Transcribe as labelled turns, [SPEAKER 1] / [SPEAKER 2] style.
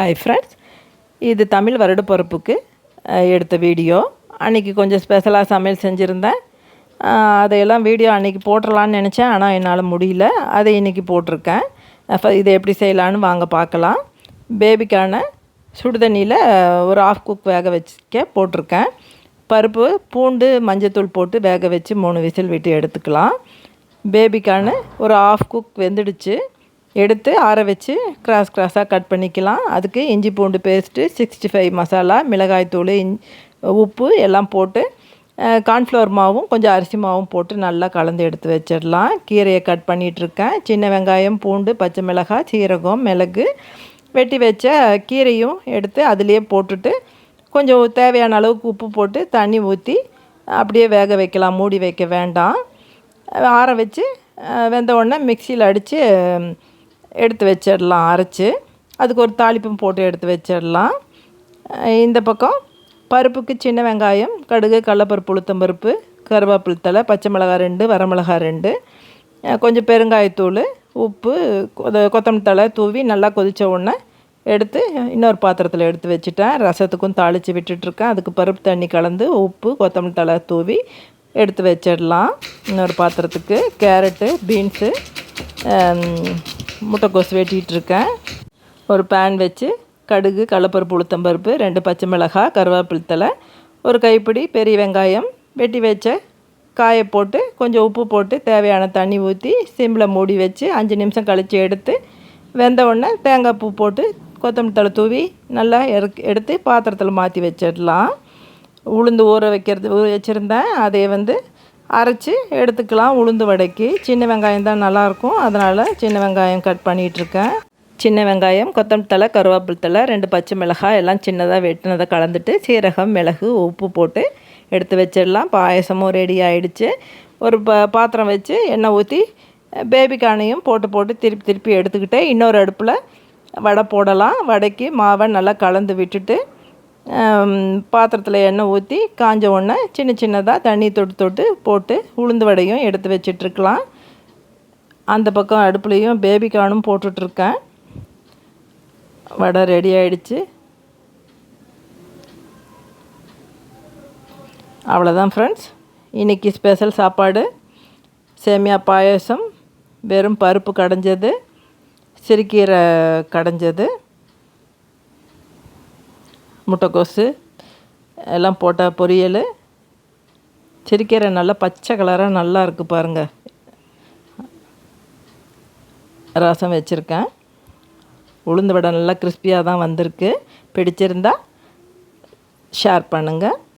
[SPEAKER 1] Hi friends இது தமிழ் வருட பொறுப்புக்கு எடுத்த வீடியோ. அன்றைக்கி கொஞ்சம் ஸ்பெஷலாக சமையல் செஞ்சுருந்தேன். அதையெல்லாம் வீடியோ அன்றைக்கி போட்டுடலான்னு நினச்சேன். ஆனால் என்னால் முடியல. அதை இன்றைக்கி போட்டிருக்கேன். இதை எப்படி செய்யலான்னு வாங்க பார்க்கலாம். பேபிக்கான சுடுதண்ணியில் ஒரு ஆஃப் குக் வேக வச்சுக்க போட்டிருக்கேன். பருப்பு பூண்டு மஞ்சத்தூள் போட்டு வேக வச்சு மூணு விசில் விட்டு எடுத்துக்கலாம். பேபிக்கான ஒரு ஆஃப் குக் வெந்துடுச்சு. எடுத்து ஆற வச்சு கிராஸ் கிராஸாக கட் பண்ணிக்கலாம். அதுக்கு இஞ்சி பூண்டு பேஸ்ட்டு சிக்ஸ்டி ஃபைவ் மசாலா மிளகாய்த்தூள் இஞ் உப்பு எல்லாம் போட்டு கார்ன்ஃப்ளவர் மாவும் கொஞ்சம் அரிசி மாவும் போட்டு நல்லா கலந்து எடுத்து வச்சிடலாம். கீரையை கட் பண்ணிகிட்ருக்கேன் சின்ன வெங்காயம் பூண்டு பச்சை மிளகாய் சீரகம் மிளகு வெட்டி வச்ச கீரையும் எடுத்து அதுலேயே போட்டுட்டு கொஞ்சம் தேவையான அளவுக்கு உப்பு போட்டு தண்ணி ஊற்றி அப்படியே வேக வைக்கலாம். மூடி வைக்க வேண்டாம். ஆற வச்சு வெந்த உடனே மிக்சியில் அடித்து எடுத்து வச்சிடலாம் அரைச்சி. அதுக்கு ஒரு தாளிப்பும் போட்டு எடுத்து வச்சிடலாம். இந்த பக்கம் பருப்புக்கு சின்ன வெங்காயம் கடுகு கடலப்பருப்பு உளுத்தம்பருப்பு கருவேப்பிலை தழை பச்சை மிளகாய் ரெண்டு வரமிளகாய் ரெண்டு. கொஞ்சம் பெருங்காயத்தூள் உப்பு கொத்தமல்லி தழை தூவி நல்லா கொதித்த உடனே எடுத்து இன்னொரு பாத்திரத்தில் எடுத்து வச்சுட்டேன். ரசத்துக்கும் தாளித்து விட்டுட்ருக்கேன். அதுக்கு பருப்பு தண்ணி கலந்து உப்பு கொத்தமல்லி தழை தூவி எடுத்து வச்சிடலாம். இன்னொரு பாத்திரத்துக்கு கேரட்டு பீன்ஸு முட்டைக்கோஸ் வெட்டிகிட்ருக்கேன். ஒரு பேன் வச்சு கடுகு கடலப்பருப்பு உளுத்தம்பருப்பு ரெண்டு பச்சை மிளகாய் கருவேப்பிலை தழை ஒரு கைப்பிடி பெரிய வெங்காயம் வெட்டி வச்ச காயை போட்டு கொஞ்சம் உப்பு போட்டு தேவையான தண்ணி ஊற்றி சிம்மில் மூடி வச்சு அஞ்சு நிமிஷம் கழித்து எடுத்து வெந்த உடனே தேங்காய் பூ போட்டு கொத்தமல்லி தழை தூவி நல்லா இறக்கி எடுத்து பாத்திரத்தில் மாற்றி வச்சிடலாம். உளுந்து ஊற வைக்கிறது ஊற வச்சுருந்தேன். அதை வந்து அரைச்சி எடுத்துக்கலாம் உளுந்து வடைக்கு. சின்ன வெங்காயம் தான் நல்லாயிருக்கும். அதனால் சின்ன வெங்காயம் கட் பண்ணிகிட்ருக்கேன். சின்ன வெங்காயம் கொத்தமல்லி தழை கருவேப்பிலை தழை ரெண்டு பச்சை மிளகாய் எல்லாம் சின்னதாக வெட்டினதை கலந்துட்டு சீரகம் மிளகு உப்பு போட்டு எடுத்து வச்சிடலாம். பாயசமும் ரெடி ஆகிடுச்சு ஒரு ப பாத்திரம் வச்சு எண்ணெய் ஊற்றி பேபிக்கானையும் போட்டு போட்டு திருப்பி திருப்பி எடுத்துக்கிட்டு இன்னொரு அடுப்பில் வடை போடலாம். வடைக்கு மாவை நல்லா கலந்து விட்டுட்டு பாத்திரத்தில் எண்ணெய் ஊற்றி காஞ்ச உடனே சின்ன சின்னதாக தண்ணி தொட்டு தொட்டு போட்டு உளுந்து வடையும் எடுத்து வச்சிட்ருக்கலாம். அந்த பக்கம் அடுப்புலேயும் பேபிகார்னும் போட்டுட்ருக்கேன். வடை ரெடி ஆயிடுச்சு. அவ்வளோதான் ஃப்ரெண்ட்ஸ் இன்றைக்கி ஸ்பெஷல் சாப்பாடு. சேமியா பாயசம் வெறும் பருப்பு கடைஞ்சது சிறுக்கீரை கடைஞ்சது. முட்டைக்கோசு எல்லாம் போட்ட பொரியல். சிறுக்கீரை நல்லா பச்சை கலராக நல்லா இருக்குது பாருங்கள் ரசம் வச்சுருக்கேன். உளுந்து வடை நல்லா கிறிஸ்பியாக தான் வந்திருக்கு. பிடிச்சிருந்தா ஷேர் பண்ணுங்கள்